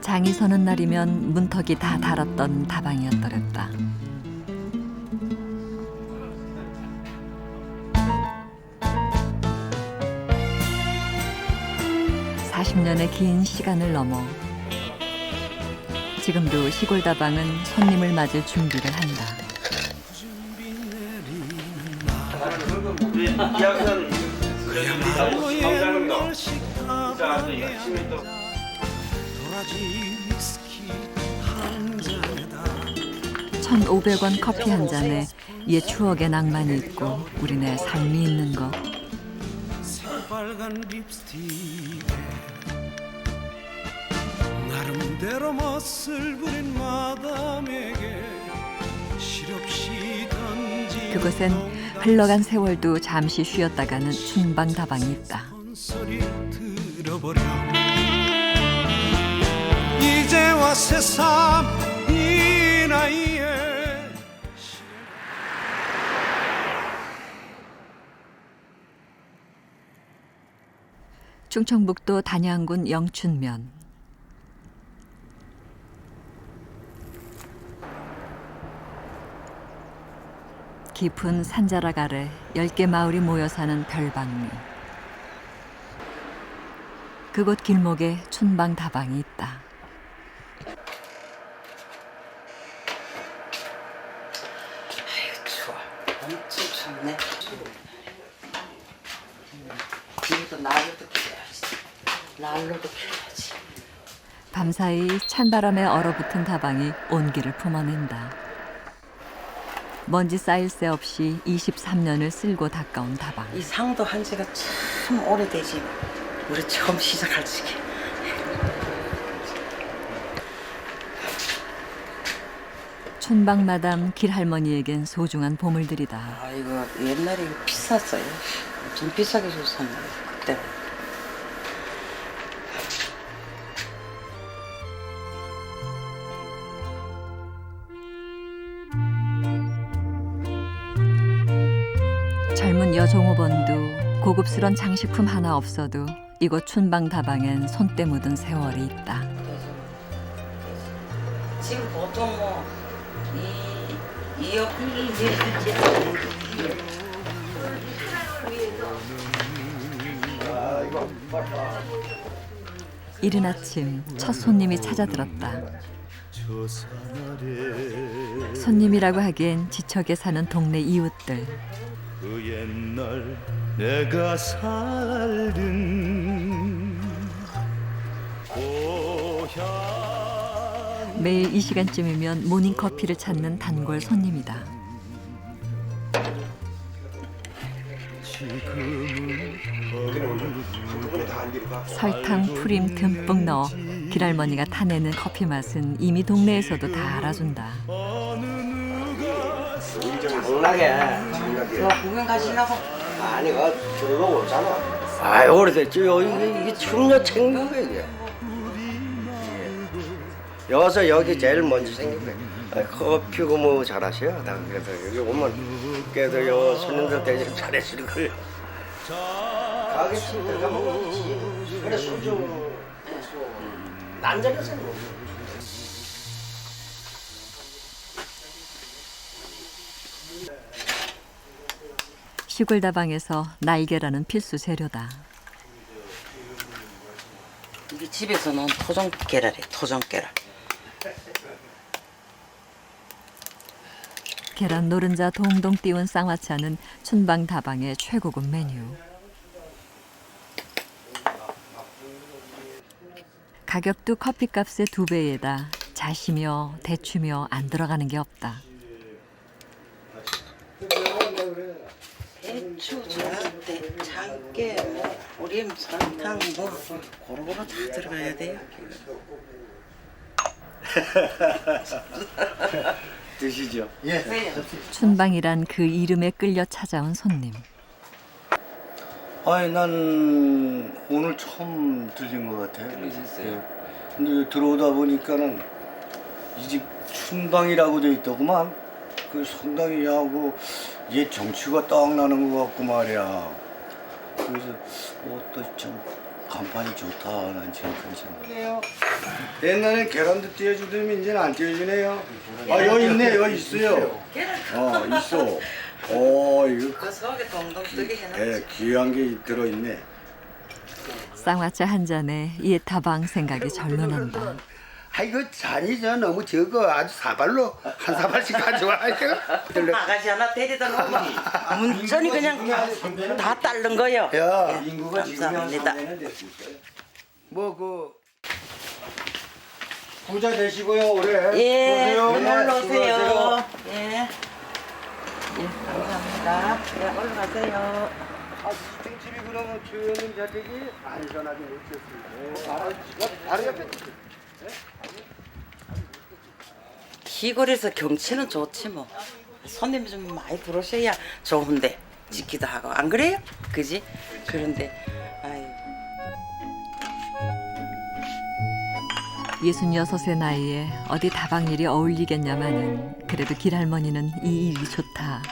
장이 서는 날이면 문턱이 다 달았던 다방이었더랬다. 사십 년의 긴 시간을 넘어 지금도 시골 다방은 손님을 맞을 준비를 한다. 진짜 아주 열심히 또 1,500원 커피 한 잔에 옛 추억의 낭만이 있고 우리네 삶이 있는 것. 빨간 립스틱에 나름대로 멋을 부린 마담에게 실없이 던진 그곳엔 흘러간 세월도 잠시 쉬었다가는 춘방 다방이 있다. 소리 들어버려 이제와 새삼 이 나이에 충청북도 단양군 영춘면. 깊은 산자락 아래 열 개 마을이 모여 사는 별방리. 그곳 길목에 춘방 다방이 있다. 추워. 엄청 춥네. 이것도 난로도 켜야지. 난로도 켜야지. 밤사이 찬바람에 얼어붙은 다방이 온기를 품어낸다. 먼지 쌓일 새 없이 23년을 쓸고 닦아온 다방. 이 상도 한 지가 참 오래되지. 우리 처음 시작할 적에. 춘방마담 길할머니에겐 소중한 보물들이다. 아 이거 옛날에 이거 비쌌어요. 좀 비싸게 줬었는데 그때. 젊은 여종업원도 고급스런 장식품 하나 없어도 이곳 춘방 다방엔 손때 묻은 세월이 있다. 지금 보통 뭐 이, 이억 이른 아침 첫 손님이 찾아들었다. 손님이라고 하기엔 지척에 사는 동네 이웃들. 그 옛날 내가 고향 매일 이 시간쯤이면 모닝 커피를 찾는 단골 손님이다. 설탕, 프림 듬뿍 넣어 길할머니가 타내는 커피 맛은 이미 동네에서도 다 알아준다. 저 구경 가시려고 아니, 그 들어오고 오잖아. 아이, 오래됐죠. 이게, 이게 춤녀 챙긴 거야, 이게. 예. 여기서 여기 제일 먼저 생긴 거야. 아, 커피고 뭐 잘하셔요. 다 그래서 여기 오면 그래도 요 손님들 대접 잘해주는 걸. 가게 칠 때가 먹었지. 그래, 소주. 난전해서 뭐. 시골 다방에서 날개라는 필수 재료다. 이게 집에서 넣은 토종 계란이에요. 토종 계란. 계란 노른자 동동 띄운 쌍화차는 춘방 다방의 최고급 메뉴. 가격도 커피값의 두 배에다 자시며 대추며 안 들어가는 게 없다. 배추, 전때 참깨, 뭐 우림, 설탕 뭐 고루고루 다 들어가야 돼요. 드시죠. 네. 춘방이란 그 이름에 끌려 찾아온 손님. 아니 난 오늘 처음 들린 것 같아요. 들으셨어요? 근데 들어오다 보니까는 이 집 춘방이라고 돼 있더구만. 그 상당히 하고 얘 정치가 딱 나는 것 같고 말이야. 그래서 어또좀 간판이 좋다 난 지금 그런 생각. 옛날에 계란도 띄워주더니 이제는 안 띄워주네요. 아 여기 있네 여기 있어요. 어 있어. 어 이거 그 속에 동동 뜨게 해놨지. 예, 귀한 게 들어 있네. 쌍화차 한 잔에 옛 다방 생각이 절로 난다. 아 이거 잔이 저 너무 적어 아주 사발로 한 사발씩 가져와 이거 아가씨 하나 데리다 놓으면 문전이 그냥 다 따른 거요. 야 인구가 감사합니다. 뭐그 부자 되시고요 올해. 예. 놀러 네, 오세요. 수고하세요. 예. 예, 감사합니다. 예, 얼른 가세요. 아 집이 그러면 주연님 자택이 안전하게 있었습니다 바로 바로 옆에 시골에서 경치는 좋지 뭐. 손님이 좀 많이 들어오셔야 좋은데 짓기도 하고 안 그래요? 그지? 그런데 아이 66의 나이에 어디 다방 일이 어울리겠냐마는 그래도 길할머니는 이 일이 좋다.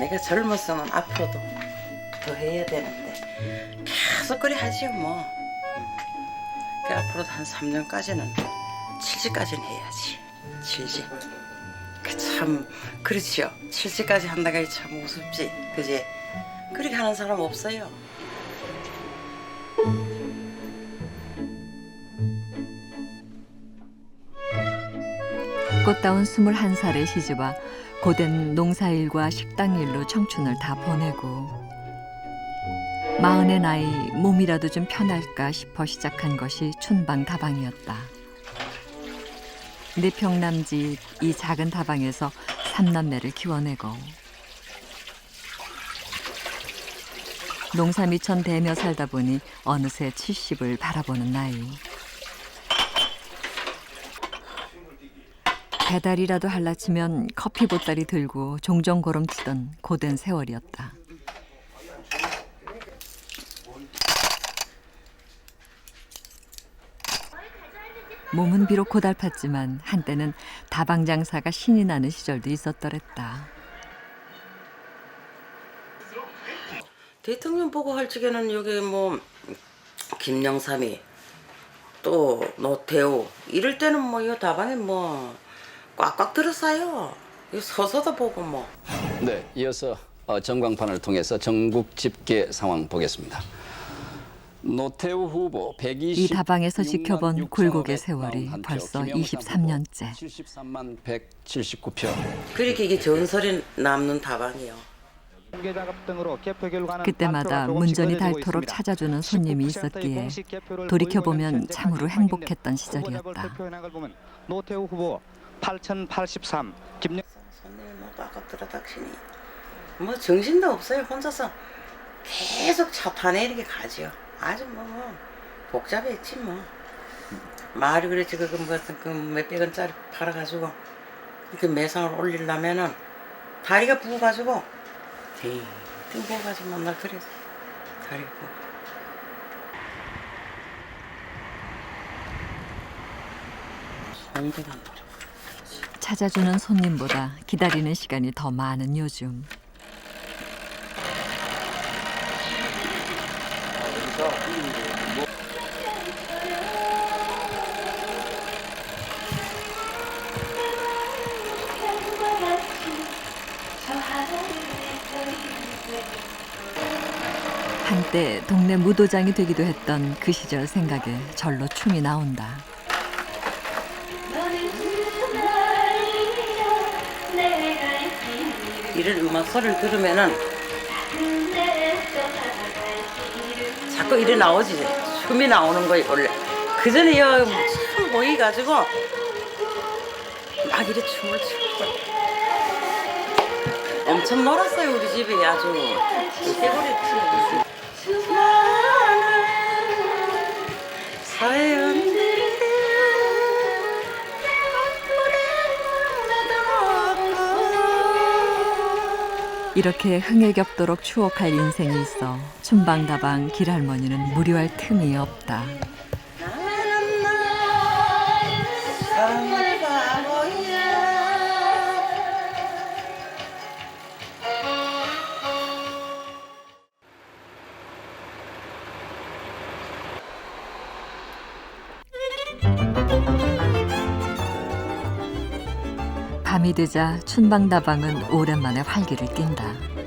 내가 젊었으면 앞으로도 더 해야 되는데 계속 그래 하지요 뭐. 앞으로도 한 3년까지는 70까지는 해야지. 70. 그참 그렇지요. 70까지 한다가 참 우습지. 그지? 그렇게 하는 사람 없어요. 꽃다운 21살의 시집와 고된 농사일과 식당일로 청춘을 다 보내고 마흔의 나이 몸이라도 좀 편할까 싶어 시작한 것이 춘방 다방이었다. 내 평남집 이 작은 다방에서 삼남매를 키워내고 농사 미천 대며 살다 보니 어느새 70을 바라보는 나이. 배달이라도 할라치면 커피 보따리 들고 종종 걸음치던 고된 세월이었다. 몸은 비록 고달팠지만 한때는 다방 장사가 신이 나는 시절도 있었더랬다. 대통령 보고 할 적에는 여기 뭐 김영삼이 또 노태우 이럴 때는 뭐 이 다방에 뭐 꽉꽉 들었어요. 이 서서도 보고 뭐. 네, 이어서 어, 전광판을 통해서 전국 집계 상황 보겠습니다. 노태우 후보 120. 이 다방에서 지켜본 굴곡의 세월이 벌써 23년째. 73만 179표. 그렇게 이게 전설이 남는 다방이요. 그때마다 문전이 닳도록 찾아주는 손님이 있었기에 돌이켜보면 참으로 행복했던 시절이었다. 노태우 후보 8083, 김영 손님이 뭐 꽉꽉 들어닥치니 뭐 정신도 없어요. 혼자서 계속 차 타네 이렇게 가지요. 아주 뭐, 뭐 복잡했지 뭐. 말이 그랬지 그거 무슨 그 몇백 원짜리 팔아가지고 이렇게 매상을 올리려면은 다리가 부어가지고 딩 부어가지고 맨날 그랬어. 다리가 부어. 찾아주는 손님보다 기다리는 시간이 더 많은 요즘. 한때 동네 무도장이 되기도 했던 그 시절 생각에 절로 춤이 나온다. 이런 음악 소리를 들으면은 자꾸 이래 나오지. 춤이 나오는 거예요 원래. 그 전에 여춤 보이가지고 막 이래 춤을 추고 엄청 놀았어요 우리 집이 아주. 세월했지 사연들 이렇게 흥에 겹도록 추억할 인생이 있어 춘방다방 길할머니는 무료할 틈이 없다. 밤이 되자 춘방다방은 오랜만에 활기를 띈다.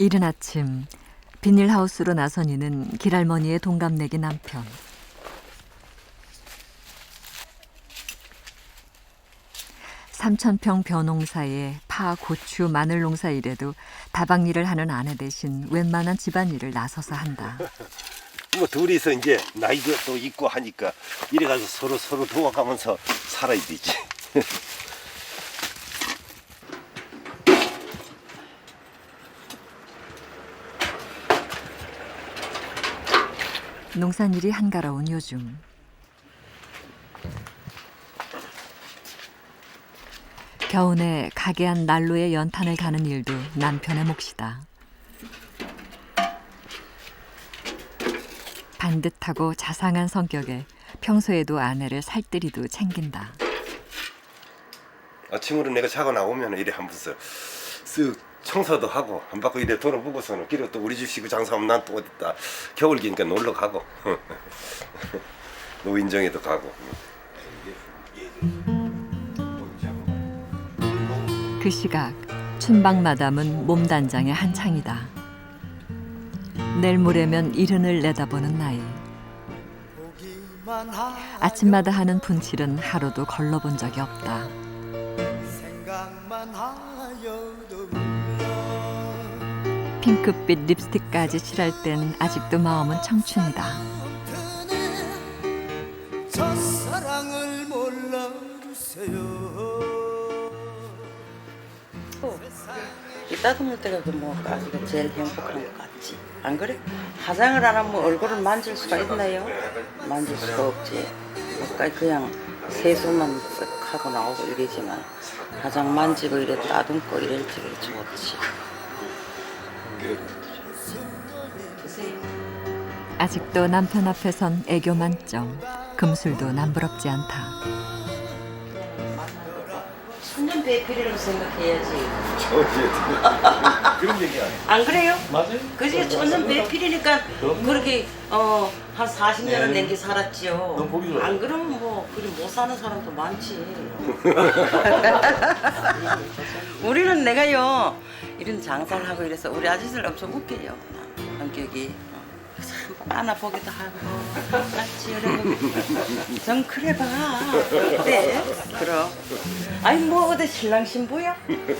이른 아침 비닐하우스로 나선 이는 길할머니의 동갑내기 남편. 삼천평 벼농사에 파, 고추, 마늘 농사 일에도 다방 일을 하는 아내 대신 웬만한 집안 일을 나서서 한다. 뭐 둘이서 이제 나이도 또 있고 하니까 이래 가서 서로 서로 도와가면서 살아야 되지. 농산일이 한가로운 요즘 겨우내 가게 안 난로에 연탄을 가는 일도 남편의 몫이다. 반듯하고 자상한 성격에 평소에도 아내를 살뜰히도 챙긴다. 아침으로 내가 자고 나오면 이래 한 번씩 쓱 청소도 하고 한 바퀴 이래 돌아보고서는 길어 또 우리 집 식구 장사하면 난 또 어딨다 겨울 기니까 놀러 가고 노인정에도 가고 그 시각 춘방 마담은 몸단장의 한창이다. 내일 모레면 이른을 내다보는 나이. 아침마다 하는 분칠은 하루도 걸러본 적이 없다. 핑크빛 립스틱까지 칠할 땐 아직도 마음은 청춘이다. 첫사랑을 몰라주세요 이 따뜻할 때가 그 뭐가 제일 행복한 것 같지 안 그래? 화장을 안 하면 얼굴을 만질 수가 있나요? 만질 수가 없지 뭔가 그냥 세수만 쓱 하고 나오고 이러지만 화장 만지고 이래 따듬고 이럴 적이 좋지 아직도 남편 앞에선 애교 만점. 금술도 남부럽지 않다. 천년 배필이라고 생각해야지 그런 얘기. 안 그래요? 맞아요. 그지 천년 배필이니까 그렇게 어, 한 40년은 nen게 살았지요. 안 그러면 뭐 그리 못 사는 사람도 많지. 우리는 내가요 이런 장사를 하고 이래서 우리 아저씨를 엄청 웃겨요. 성격이. 한번 안아보기도 하고 같이 여러분 좀 그래봐 어때? 그럼 아니 뭐 어디 신랑 신부야?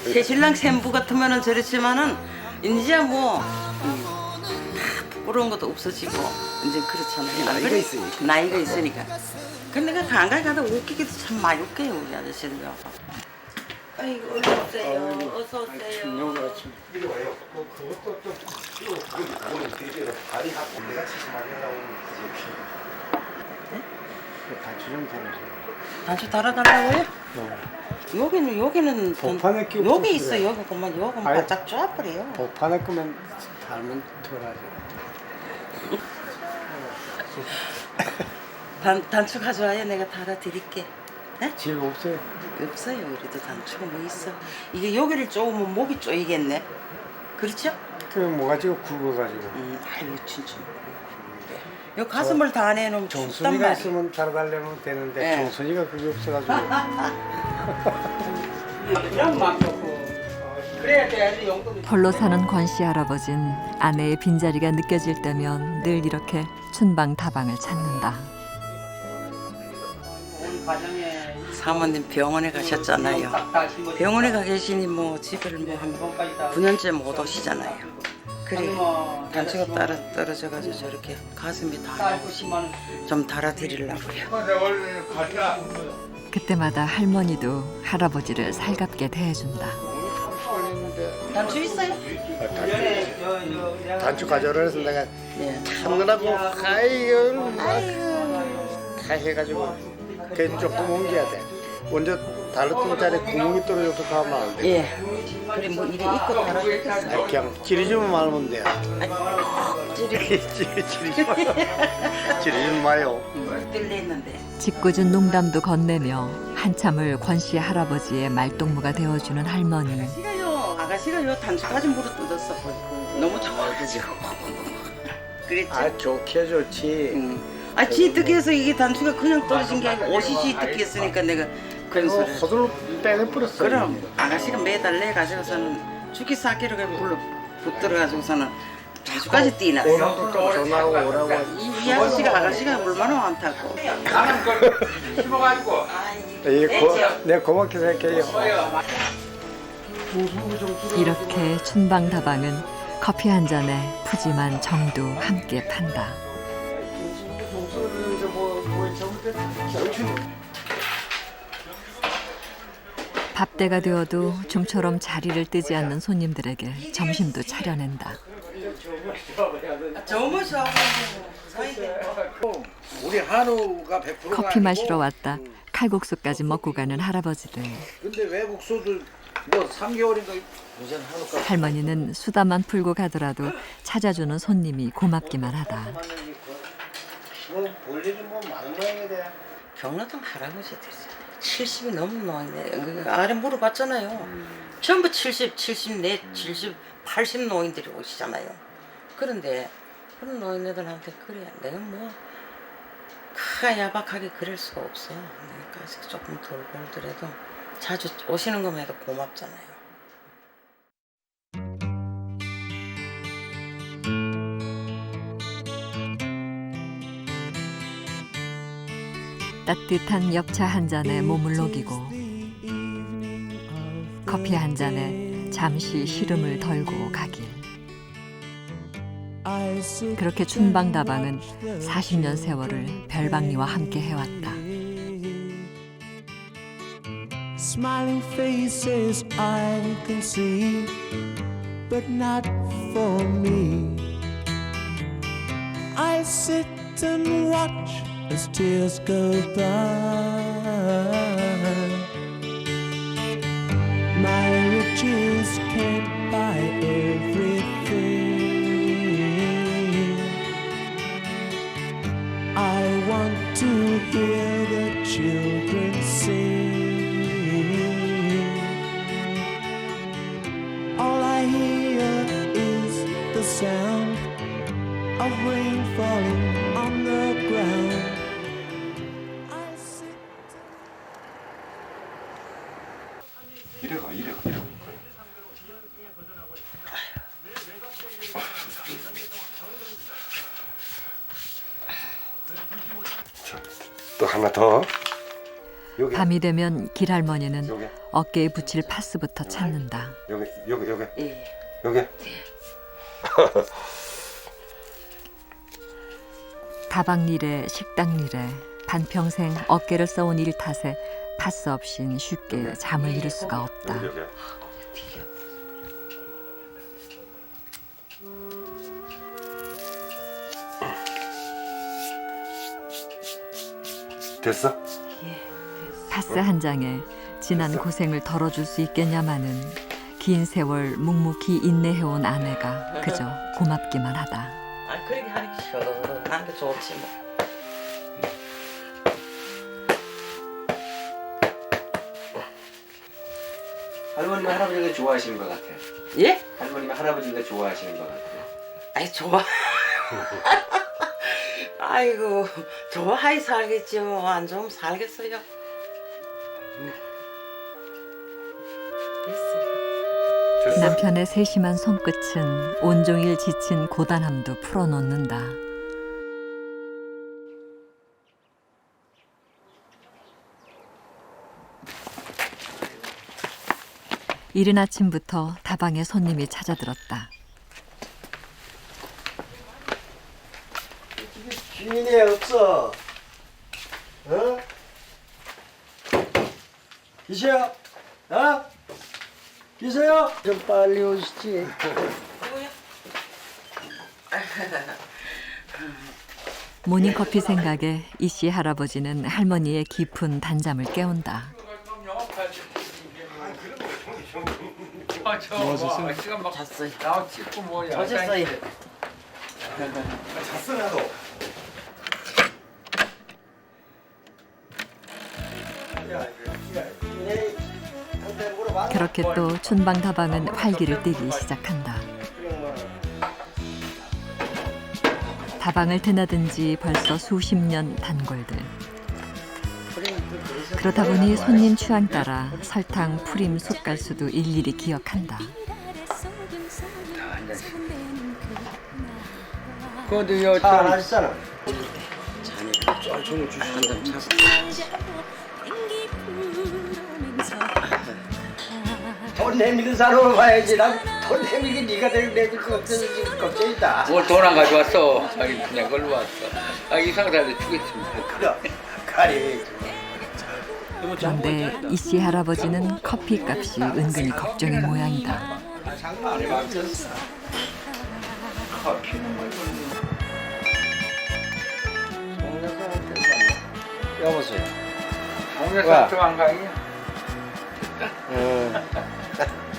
새 신랑 신부 같으면은 저렇지만은 이제 뭐 부끄러운 것도 없어지고 이제 그렇잖아요. 안 나이가 그래? 있으니까. 나이가 있으니까. 근데 내가 간간히 가다 웃기기도 참 많이 웃겨요 우리 아저씨는요. 아이고 어서 오세요. 어서 오세요. 이리 와요. 뭐 그것도 좀 이거 다리 내가 치지 단추 좀 달아줘. 단추 달아달라고요? 여기는 여기는 복판에 끼고 여기 있어요. 있어 여기 그만 여기. 바짝 쫙버려요. 복판에 끄면 달면 덜하죠. 단 단추 가져와요. 내가 달아드릴게. 네? 집 없어요. 없어요. 우리도 단추가 뭐 있어. 이게 여기를 쪼으면 목이 쪼이겠네. 그렇죠? 그 뭐가지고 굵어가지고. 음, 아유 진짜. 요 가슴을 다 내놓으면 춥단 정순이가 말이야. 있으면 달아달라면 되는데 네. 정순이가 그게 없어가지고. 이런 막좋 홀로 사는 권씨 할아버진 아내의 빈자리가 느껴질 때면 늘 이렇게 춘방 다방을 찾는다. 사모님 병원에 가셨잖아요. 병원에 가 계시니 뭐 집을 뭐한 9년째 못 오시잖아요. 그래 단추가 따라 떨어져가지고 저렇게 가슴이 다좀 달아드리려고요. 그때마다 할머니도 할아버지를 살갑게 대해준다. 단추 있어요? 단추 가져오라 해서 내가 네. 참느라고 아이고 다 해가지고 그 조금 옮겨야 돼 먼저 달라붙은 자리에 구멍이 떨어져서 가면 안 돼. 예. 그래 뭐 이리 입고 달아주겠어요. 아, 그냥 찌르지만 말면 돼. 찌르 찌르, 찌르지 마요. 찌르지 마요. 뜰렸는데. 짓궂은 농담도 건네며 한참을 권 씨 할아버지의 말동무가 되어주는 할머니. 아가씨가요. 아가씨가 요 단추까지 물어 뜯었어. 너무 좋아가지고. 그랬지. 아 좋게 좋지. 응. 아, 지득해서 이게 단추가 그냥 떨어진 게 아니고 옷이 지득했으니까 내가 그런 그래서 소리를. 허들로 빼내버렸어. 그럼 아가씨가 매달 내 가지고서는 죽기 그냥 불러 붙들어 가지고서는 자주까지 뛰나. 오라고 전화하고 오라고. 이, 이 아저씨가 아가씨가 얼마나 많다고. 예, 고, 내가 고맙게 생각해요. 이렇게 춘방다방은 커피 한 잔에 푸짐한 정도 함께 판다. 밥때가 되어도 좀처럼 자리를 뜨지 않는 손님들에게 점심도 차려낸다. 저뭐 좋아하고 우리 한우가 100%가 커피 마시러 왔다 칼국수까지 먹고 가는 할아버지들. 근데 외국 소들 뭐 3개월인가 무슨 한우가 할머니는 수다만 풀고 가더라도 찾아주는 손님이 고맙기만 하다. 뭐 볼 일이 뭐 많은 모양이래. 경로당 할아버지들이죠. 70이 넘는 노인네. 그 아래 물어봤잖아요. 전부 70, 74, 70, 80 노인들이 오시잖아요. 그런데 그런 노인네들한테 그래 내가 뭐 크가 야박하게 그럴 수가 없어. 내가 가서 조금 덜 벌더라도 자주 오시는 것만 해도 고맙잖아요. 따뜻한 엽차 한 잔에 몸을 녹이고 커피 한 잔에 잠시 시름을 덜고 가길. 그렇게 춘방다방은 40년 세월을 별방리와 함께 해왔다. Smiling faces I can see, but not for me. I sit and watch as tears go by. My riches can't buy everything. I want to hear 또 하나 더. 여기 밤이 되면 길할머니는 어깨에 붙일 파스부터 찾는다. 여기 여기 여기 예. 여기. 다방 일에 식당 일에 반평생 어깨를 써온 일 탓에 파스 없인 쉽게 잠을 이룰 수가 없다. 여기 여기. 됐어? 파스 한 장에 지난 고생을 덜어줄 수 있겠냐마는 긴 세월 묵묵히 인내해온 아내가 그저 고맙기만 하다. 아 그렇게 하는 게 시원한 게 좋지 뭐. 할머니가 할아버지가 좋아하시는 것 같아요. 예? 할머니가 할아버지가 좋아하시는 것 같아요. 아이 좋아. 아이고 좋아해 살겠지 뭐안 좋으면 살겠어요. 남편의 세심한 손끝은 온종일 지친 고단함도 풀어놓는다. 이른 아침부터 다방에 손님이 찾아들었다. 주인이 없어. 어? 기세요? 어? 기세요? 좀 빨리 오시지. 모닝커피 생각에 이씨 할아버지는 할머니의 깊은 단잠을 깨운다. 잤어요. 나 찍고 뭐야. 잤어요. 잤어 나도. 그렇게 또 춘방다방은 활기를 띠기 시작한다. 다방을 드나든 지 벌써 수십 년 단골들. 그러다 보니 손님 취향 따라 설탕, 프림, 숟갈수도 일일이 기억한다. 그것도 요잘 하시잖아. 잔을 한잔 차고. 돈 내미는 사람으로 봐야지. 난 돈 내미기 네가 내- 내줄 것 같아서 지금 걱정이다. 뭘 돈 안 가져왔어. 자기 그냥 걸로 왔어. 아 이 상 사람들 주겠습니다. 그래. 가리. 그런데 이 씨 할아버지는 커피 값이 은근히 걱정의 모양이다. 여보세요. 동네 와. 안.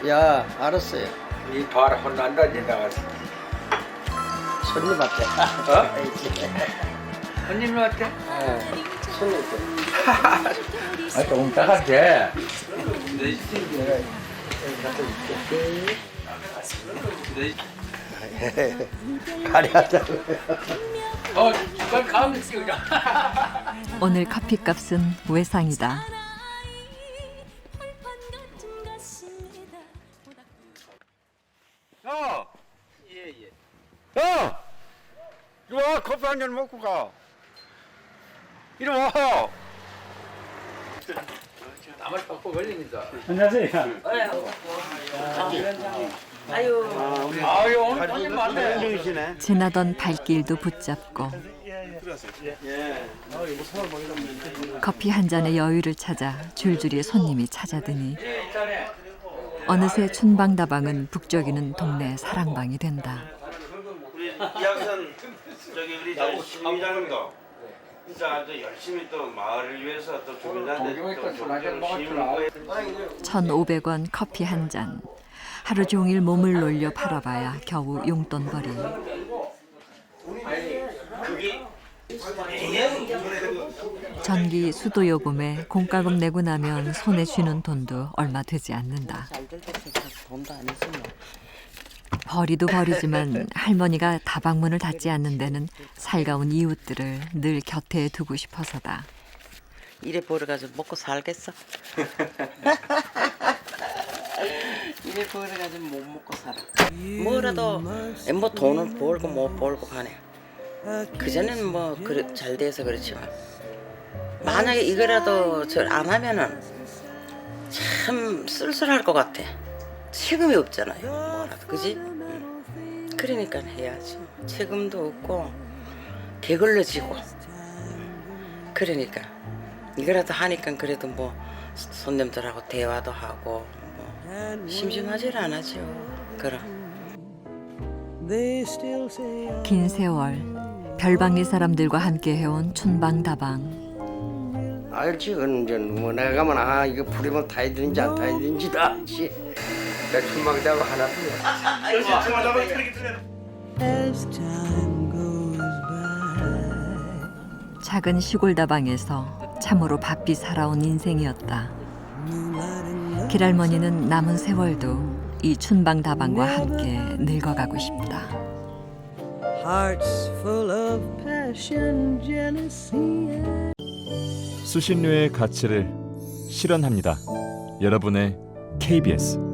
야, 알았어요. 이 봐라 혼난다 이제 나가서. 손님 앞에. 어? 손님 왔대? 어. 손님 아, 조금 따가게. 가리하자고. 어, 빨리 가면 찍자. 오늘 커피 값은 외상이다. 한 잔 먹고 가. 이리 와. 나만 받고 걸립니다. 아유. 아유, 오늘 손님 많네. 지나던 발길도 붙잡고 커피 한 잔의 여유를 찾아 줄줄이 손님이 찾아드니 어느새 춘방다방은 북적이는 동네 사랑방이 된다. 저기 우리 저 시민장님도 진짜 아주 열심히 또 마을을 위해서 또 주민들한테 좋은 먹었구나. 1,500원 커피 한 잔. 하루 종일 몸을 놀려 팔아봐야 겨우 용돈벌이. 전기 수도 요금에 공과금 내고 나면 손에 쥐는 돈도 얼마 되지 않는다. 돈도 안 했으면. 버리도 버리지만 할머니가 다방문을 닫지 않는 데는 살가운 이웃들을 늘 곁에 두고 싶어서다. 이래 벌어가지고 먹고 살겠어? 이래 벌어가지고 못 먹고 살아. 뭐라도 뭐 돈을 벌고 못 벌고 하네. 그전에는 뭐 그래, 잘 돼서 그렇지만 만약에 이거라도 저안 하면은 참 쓸쓸할 것 같아. 책임이 없잖아요. 뭐라도 그지? 응. 그러니까 해야지. 책임도 없고 게을러지고. 그러니까 이거라도 하니까 그래도 뭐 손님들하고 대화도 하고 뭐 심심하질 않아죠. 그럼. 긴 세월 별방리 사람들과 함께 해온 춘방다방. 알지, 그건 이제 뭐 내가 가면 아 이거 부리면 되는지 안 되는지 다 알지. 내 춘막이다고 하나뿐이야. time goes by. 작은 시골 다방에서 참으로 바삐 살아온 인생이었다. 길할머니는 남은 세월도 이 춘방 다방과 함께 늙어가고 싶다. Hearts full of passion, jealousy, and 수신료의 가치를 실현합니다. 여러분의 KBS